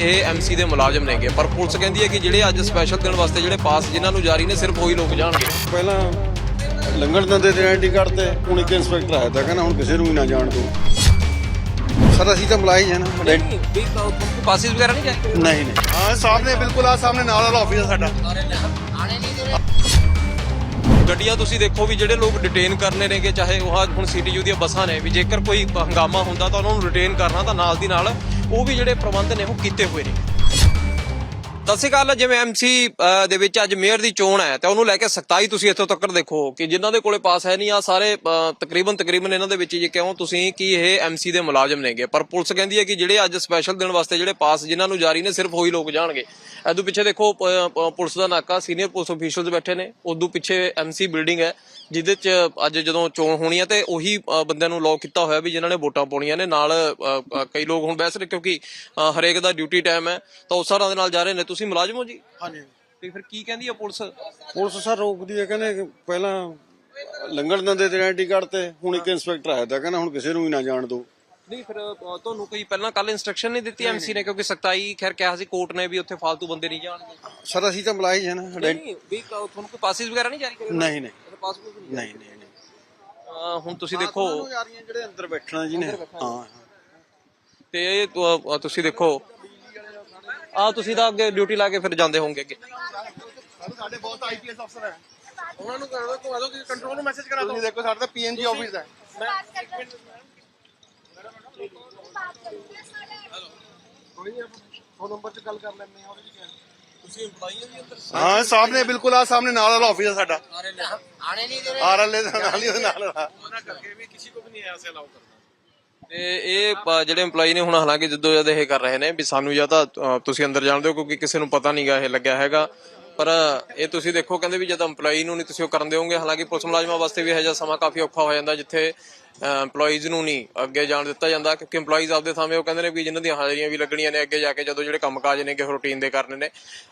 ਇਹ ਐਮਸੀ ਦੇ ਮੁਲਾਜ਼ਮ ਨੇਗੇ। ਪਰ ਪੁਲਿਸ ਕਹਿੰਦੀ ਹੈ ਕਿ ਜਿਹੜੇ ਅੱਜ ਸਪੈਸ਼ਲ ਦਿਨ ਵਾਸਤੇ ਜਿਹੜੇ ਪਾਸ ਜਿਨ੍ਹਾਂ ਨੂੰ ਜਾਰੀ ਨੇ ਸਿਰਫ ਉਹੀ ਲੋਕ ਜਾਣਗੇ। ਪਹਿਲਾਂ ਲੰਗਰ ਦਿੰਦੇ ਤੇ ਆਈਡੀ ਕਾਰਡ ਤੇ ਹੁਣ ਇੱਕ ਇੰਸਪੈਕਟਰ ਆਇਆ ਤਾਂ ਕਹਿੰਦਾ ਹੁਣ ਕਿਸੇ ਨੂੰ ਵੀ ਨਾ ਜਾਣ ਦਿਓ। ਸਰ ਅਸੀਂ ਤਾਂ ਨਾ। ਨਹੀਂ ਵੀ ਪਾਸਿਸ ਵਗੈਰਾ ਨਹੀਂ ਜਾਰੀ ਨਹੀਂ ਨਹੀਂ। ਹਾਂ ਸਾਹਮਣੇ ਬਿਲਕੁਲ ਆ ਸਾਹਮਣੇ ਨਾਲ ਵਾਲਾ ਆਫਿਸ ਹੈ ਸਾਡਾ। ਗੱਡੀਆਂ ਤੁਸੀਂ ਦੇਖੋ ਵੀ ਜਿਹੜੇ ਲੋਕ ਡਿਟੇਨ ਕਰਨੇ ਨੇਗੇ, ਚਾਹੇ ਉਹ ਆਹ ਹੁਣ ਸੀਟੀਯੂ ਦੀਆਂ ਬੱਸਾਂ ਨੇ ਵੀ ਜੇਕਰ ਕੋਈ ਹੰਗਾਮਾ ਹੁੰਦਾ ਤਾਂ ਉਹਨਾਂ ਨੂੰ ਡਿਟੇਨ ਕਰਨਾ ਤਾਂ ਨਾਲ ਦੀ ਨਾਲ ਉਹ ਵੀ ਜਿਹੜੇ ਪ੍ਰਬੰਧ ਨੇ ਉਹ ਕੀਤੇ ਹੋਏ ਨੇ। ਸਤਿ ਸ਼੍ਰੀ ਅਕਾਲ, ਜਿਵੇਂ ਐਮਸੀ ਦੇ ਵਿੱਚ ਅੱਜ ਮੇਅਰ ਦੀ ਚੋਣ ਹੈ, ਤੇ ਉਹਨੂੰ ਲੈ ਕੇ ਸਖਤਾਈ ਤੁਸੀਂ ਇੱਥੋਂ ਤੱਕ ਦੇਖੋ ਕਿ ਜਿਨ੍ਹਾਂ ਦੇ ਕੋਲੇ ਪਾਸ ਹੈ ਨਹੀਂ ਆ ਸਾਰੇ ਤਕਰੀਬਨ ਤਕਰੀਬਨ ਇਹਨਾਂ ਦੇ ਵਿੱਚ ਜੇ ਕਿਉਂ ਤੁਸੀਂ ਕਿ ਇਹ ਐਮਸੀ ਦੇ ਮੁਲਾਜ਼ਮ ਨੇਗੇ। ਪਰ ਪੁਲਿਸ ਕਹਿੰਦੀ ਹੈ ਕਿ ਜਿਹੜੇ ਅੱਜ ਸਪੈਸ਼ਲ ਦਿਨ ਵਾਸਤੇ ਜਿਹੜੇ ਪਾਸ ਜਿਨ੍ਹਾਂ ਨੂੰ ਜਾਰੀ ਨੇ, ਸਿਰਫ ਉਹੀ ਲੋਕ ਜਾਣਗੇ। ਇਦੋਂ ਪਿੱਛੇ ਦੇਖੋ ਪੁਲਿਸ ਦਾ ਨਾਕਾ ਸੀਨੀਅਰ ਪੁਲਿਸ ਅਫੀਸ਼ੀਅਲਸ ਬੈਠੇ ਨੇ ਉਦੋਂ ਪਿੱਛੇ ਐਮਸੀ ਬਿਲਡਿੰਗ ਹੈ, ਜਿਹਦੇ ਚ ਅੱਜ ਜਦੋਂ ਚੋਣ ਹੋਣੀ ਹੈ, ਤੇ ਉਹੀ ਬੰਦਿਆਂ ਨੂੰ ਲੌਕ ਕੀਤਾ ਹੋਇਆ ਵੀ ਜਿਨ੍ਹਾਂ ਨੇ ਵੋਟਾਂ ਪਾਉਣੀਆਂ ਨੇ, ਨਾਲ ਕਈ ਲੋਕ ਹੁਣ ਬਹਿਸ ਰਹੇ ਕਿਉਂਕਿ ਹਰੇਕ ਦਾ ਡਿਊਟੀ ਟਾਈਮ ਹੈ, ਤਾਂ ਉਸ ਹਿਸਾਬ ਦੇ ਨਾਲ ਜਾ ਰਹੇ ਨੇ। ਤੁਸੀਂ ਮੁਲਾਜ਼ਮ ਹੋ ਜੀ? ਹਾਂਜੀ। ਤੇ ਫਿਰ ਕੀ ਕਹਿੰਦੀ ਆ ਪੁਲਿਸ? ਪੁਲਿਸ ਸਰ ਰੋਕਦੀ ਹੈ ਕਹਿੰਦੇ ਕਿ ਪਹਿਲਾਂ ਲੰਗਰ ਦਿੰਦੇ ਤੇ ਆਈਡੀ ਕਾਰਡ ਤੇ ਹੁਣ ਇੱਕ ਇੰਸਪੈਕਟਰ ਆਇਆ ਤਾਂ ਕਹਿੰਦਾ ਹੁਣ ਕਿਸੇ ਨੂੰ ਵੀ ਨਾ ਜਾਣ ਦਿਓ। ਨਹੀਂ ਫਿਰ ਅ, ਤੁਹਾਨੂੰ ਕੋਈ ਪਹਿਲਾਂ ਕੱਲ ਇਨਸਟਰਕਸ਼ਨ ਨਹੀਂ ਦਿੱਤੀ ਐਮਸੀ ਨੇ? ਕਿਉਂਕਿ ਸਖਤਾਈ ਖੈਰ ਕਿਹਾ ਸੀ ਕੋਰਟ ਨੇ ਵੀ ਉੱਥੇ ਫालतू ਬੰਦੇ ਨਹੀਂ ਜਾਣਗੇ। ਸਰ ਅਸੀਂ ਤਾਂ ਮਲਾਈ ਹੈ ਨਾ ਨਹੀਂ ਵੀ ਕ- ਤੁਹਾਨੂੰ ਕੋਈ ਪਾਸਿਸ ਵਗੈਰਾ ਨਹੀਂ ਜਾਰੀ ਕਰੇ? ਨਹੀਂ ਨਹੀਂ। ਪਾਸਪੋਰਟ ਨਹੀਂ ਨਹੀਂ ਨਹੀਂ ਨਹੀਂ। ਅ, ਹੁਣ ਤੁਸੀਂ ਦੇਖੋ। ਜਿਹੜੇ ਅੰਦਰ ਬੈਠਣਾ ਜੀ ਨੇ। ਹਾਂ। ਤੇ ਇਹ ਤੁ- ਅ, ਤੁਸੀਂ ਦੇਖੋ ਆ ਤੁਸੀਂ ਤਾਂ ਅੱਗੇ ਡਿਊਟੀ ਲਾ ਕੇ ਫਿਰ ਜਾਂਦੇ ਹੋਵੋਗੇ ਅੱਗੇ। ਸਾਡੇ ਬਹੁਤ ਆਈਪੀਐਸ ਅਫਸਰ ਹੈ। ਉਹਨਾਂ ਨੂੰ ਕਰਾ ਦਿਓ ਕਿ ਕੰਟਰੋਲ ਨੂੰ ਮੈਸੇਜ ਕਰਾ ਦਿਓ। ਤੁਸੀਂ ਦੇਖੋ ਸਾਡੇ ਤਾਂ ਪੀਐਨਜੀ ਆਫਿਸ ਹੈ ਮੈਂ ਕੋਈ ਨਹੀਂ ਫੋਨ ਨੰਬਰ ਤੇ ਗੱਲ ਕਰ ਲੈਂਦੇ ਹਾਂ। ਉਹਦੇ ਵਿੱਚ ਤੁਸੀਂ ਇੰਪਲਾਈ ਵੀ ਅੰਦਰ ਹਾਂ ਸਾਹਮਣੇ ਬਿਲਕੁਲ ਆ ਸਾਹਮਣੇ ਨਾਲ ਵਾਲਾ ਆਫਿਸ ਹੈ ਸਾਡਾ। ਆਣੇ ਨਹੀਂ ਦੇ ਰਹੇ। ਆਰਐਲਏ ਦਾ ਨਾਲ ਹੀ ਉਹਦੇ ਨਾਲ ਵਾਲਾ। ਉਹਨਾਂ ਕਰਕੇ ਵੀ ਕਿਸੇ ਕੋ ਵੀ ਨਹੀਂ ਐਸੇ ਅਲਾਉ ਕਰਦਾ ਤੇ ਇਹ ਪ- ਜਿਹੜੇ EMPLOYE ਨੇ ਹੁਣ ਹਾਲਾਂਕਿ ਜਦੋਂ ਜਦ ਇਹ ਕਰ ਰਹੇ ਨੇ ਵੀ ਸਾਨੂੰ ਜਾਂ ਤਾਂ ਅ, ਤੁਸੀਂ ਅੰਦਰ ਜਾਣਦੇ ਹੋ ਕਿਉਂਕਿ ਕਿਸੇ ਨੂੰ ਪਤਾ ਨਹੀਂਗਾ ਇਹ ਲੱਗਿਆ ਹੈਗਾ। ਪਰ ਇਹ ਤੁਸੀਂ ਦੇਖੋ ਕਹਿੰਦੇ ਵੀ ਜਦ EMPLOYE ਨੂੰ ਨਹੀਂ ਤੁਸੀਂ ਉਹ ਕਰਨ ਦਿਓਗੇ ਹਾਲਾਂਕਿ ਪੁਲਿਸ ਮੁਲਾਜ਼ਮਾਂ ਵਾਸਤੇ ਵੀ ਇਹ ਜਿਹਾ ਸਮਾਂ ਕਾਫੀ ਔਖਾ ਹੋ ਜਾਂਦਾ ਜਿੱਥੇ EMPLOYEES ਨੂੰ ਨਹੀਂ, ਅੱਗੇ ਜਾਣ ਦਿੱਤਾ ਜਾਂਦਾ, ਕਿਉਂਕਿ EMPLOYEES ਆਪਦੇ ਥਾਵੇਂ ਉਹ ਕਹਿੰਦੇ ਨੇ ਵੀ ਜਿਨ੍ਹਾਂ ਦੀਆਂ ਹਾਜ਼ਰੀਆਂ ਵੀ ਲੱਗਣੀਆਂ ਨੇ, ਅੱਗੇ ਜਾ ਕੇ ਜਦੋਂ ਜਿਹੜੇ ਕੰਮਕਾਜ ਨੇ ਕਿ ਰੂਟੀਨ ਦੇ ਕਰਨੇ ਨੇ।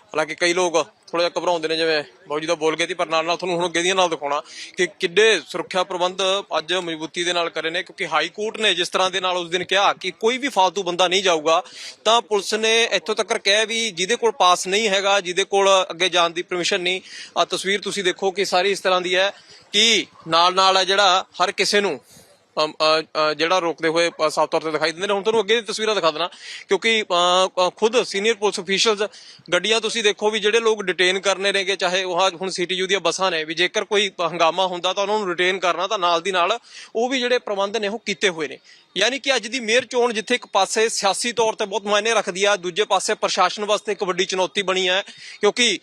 ਹਾਲਾਂਕਿ ਕਈ ਲੋਕ ਥੋੜਾ ਜਿਹਾ ਘਬਰਾਉਂਦੇ ਨੇ, ਜਿਵੇਂ ਬਾਊਜੀ ਬੋਲ ਗਏ ਸੀ, ਪਰ ਨਾਲ ਨਾਲ ਤੁਹਾਨੂੰ ਹੁਣ ਅੱਗੇ ਦੀਆਂ ਨਾਲ ਦਿਖਾਉਣਾ ਕਿ ਕਿੱਡੇ ਸੁਰੱਖਿਆ ਪ੍ਰਬੰਧ ਅੱਜ ਮਜ਼ਬੂਤੀ ਦੇ ਨਾਲ ਕਰੇ ਨੇ, ਕਿਉਂਕਿ ਹਾਈ ਕੋਰਟ ਨੇ ਜਿਸ ਤਰ੍ਹਾਂ ਦੇ ਨਾਲ ਉਸ ਦਿਨ ਕਿਹਾ ਕਿ ਕੋਈ ਵੀ ਫਾਲਤੂ ਬੰਦਾ ਨਹੀਂ ਜਾਊਗਾ, ਤਾਂ ਪੁਲਿਸ ਨੇ ਇੱਥੋਂ ਤੱਕ ਕਿਹਾ ਵੀ ਜਿਹਦੇ ਕੋਲ ਪਾਸ ਨਹੀਂ ਹੈਗਾ, ਜਿਹਦੇ ਕੋਲ ਅੱਗੇ ਜਾਣ ਦੀ ਪਰਮਿਸ਼ਨ ਨਹੀਂ ਆ ਤਸਵੀਰ ਤੁਸੀਂ ਦੇਖੋ ਕਿ ਸਾਰੀ ਇਸ ਤਰ੍ਹਾਂ ਦੀ ਹੈ ਕਿ ਨਾਲ ਨਾਲ ਹੈ ਜਿਹੜਾ ਹਰ ਕਿਸੇ ਨੂੰ ਜਿਹੜਾ ਰੋਕਦੇ ਹੋਏ ਸਾਫ਼ ਤੌਰ ਤੇ ਦਿਖਾਈ ਦਿੰਦੇ ਨੇ। ਹੁਣ ਤੁਹਾਨੂੰ ਅੱਗੇ ਦੀ ਤਸਵੀਰਾਂ ਦਿਖਾ ਦੇਣਾ, ਕਿਉਂਕਿ ਖੁਦ ਸੀਨੀਅਰ ਪੁਲਿਸ ਅਫੀਸ਼ੀਅਲਸ ਗੱਡੀਆਂ ਤੁਸੀਂ ਦੇਖੋ ਵੀ ਜਿਹੜੇ ਲੋਕ ਡਿਟੇਨ ਕਰਨੇ ਨੇਗੇ, ਚਾਹੇ ਉਹ ਆਹ ਹੁਣ ਸੀਟੀਯੂ ਦੀਆਂ ਬੱਸਾਂ ਨੇ, ਵੀ ਜੇਕਰ ਕੋਈ ਹੰਗਾਮਾ ਹੁੰਦਾ ਤਾਂ ਉਹਨਾਂ ਨੂੰ ਡਿਟੇਨ ਕਰਨਾ, ਤਾਂ ਨਾਲ ਦੀ ਨਾਲ ਉਹ ਵੀ ਜਿਹੜੇ ਪ੍ਰਬੰਧ ਨੇ ਉਹ ਕੀਤੇ ਹੋਏ ਨੇ। ਯਾਨੀ ਕਿ ਅੱਜ ਦੀ ਮੇਅਰ ਚੋਣ ਜਿੱਥੇ ਇੱਕ ਪਾਸੇ ਸਿਆਸੀ ਤੌਰ ਤੇ ਬਹੁਤ ਮਾਇਨੇ ਰੱਖਦੀ ਆ, ਦੂਜੇ ਪਾਸੇ ਪ੍ਰਸ਼ਾਸਨ ਵਾਸਤੇ ਇੱਕ ਵੱਡੀ ਚੁਣੌਤੀ ਬਣੀ ਹੈ ਕਿਉਂਕਿ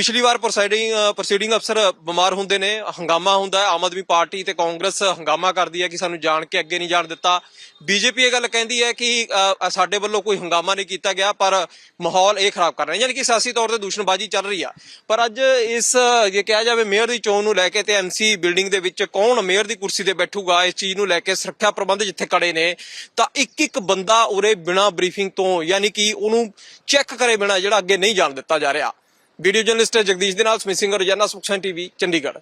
ਪਿਛਲੀ ਵਾਰ ਪ੍ਰੋਸਾਈਡਿੰਗ ਪ੍ਰੋਸੀਡਿੰਗ ਅਫਸਰ ਬਿਮਾਰ ਹੁੰਦੇ ਨੇ, ਹੰਗਾਮਾ ਹੁੰਦਾ ਹੈ, ਆਮ ਆਦਮੀ ਪਾਰਟੀ ਤੇ ਕਾਂਗਰਸ ਹੰਗਾਮਾ ਕਰਦੀ ਹੈ ਕਿ ਸਾਨੂੰ ਜਾਣ ਕੇ ਅੱਗੇ ਨਹੀਂ ਜਾਣ ਦਿੱਤਾ। ਬੀਜੇਪੀ ਇਹ ਗੱਲ ਕਹਿੰਦੀ ਹੈ ਕਿ ਸਾਡੇ ਵੱਲੋਂ ਕੋਈ ਹੰਗਾਮਾ ਨਹੀਂ ਕੀਤਾ ਗਿਆ, ਪਰ ਮਾਹੌਲ ਇਹ ਖਰਾਬ ਕਰ ਰਹੇ ਯਾਨੀ ਕਿ ਸਿਆਸੀ ਤੌਰ ਤੇ ਦੂਸ਼ਣਬਾਜ਼ੀ ਚੱਲ ਰਹੀ ਆ। ਪਰ ਅੱਜ ਇਸ, ਜੇ ਕਿਹਾ ਜਾਵੇ, ਮੇਅਰ ਦੀ ਚੋਣ ਨੂੰ ਲੈ ਕੇ ਤੇ ਐਮਸੀ ਬਿਲਡਿੰਗ ਦੇ ਵਿੱਚ ਕੌਣ ਮੇਅਰ ਦੀ ਕੁਰਸੀ ਤੇ ਬੈਠੂਗਾ, ਇਸ ਚੀਜ਼ ਨੂੰ ਲੈ ਕੇ ਸੁਰੱਖਿਆ ਪ੍ਰਬੰਧ ਜਿੱਥੇ ਕੜੇ ਨੇ, ਤਾਂ ਇੱਕ ਇੱਕ ਬੰਦਾ ਉਰੇ ਬਿਨਾ ਬਰੀਫਿੰਗ ਤੋਂ, ਯਾਨੀ ਕਿ ਉਹਨੂੰ ਚੈੱਕ ਕਰੇ ਬਿਨਾ ਜਿਹੜਾ ਅੱਗੇ ਨਹੀਂ ਜਾਣ ਦਿੱਤਾ ਜਾ ਰਿਹਾ। ਵੀਡੀਓ ਜਰਨਲਿਸਟ ਜਗਦੀਸ਼ ਦੇ ਨਾਲ ਸਮਿਸਿੰਗ ਰੋਜ਼ਾਨਾ ਸੁਖਸ਼ਨ ਟੀਵੀ ਚੰਡੀਗੜ੍ਹ।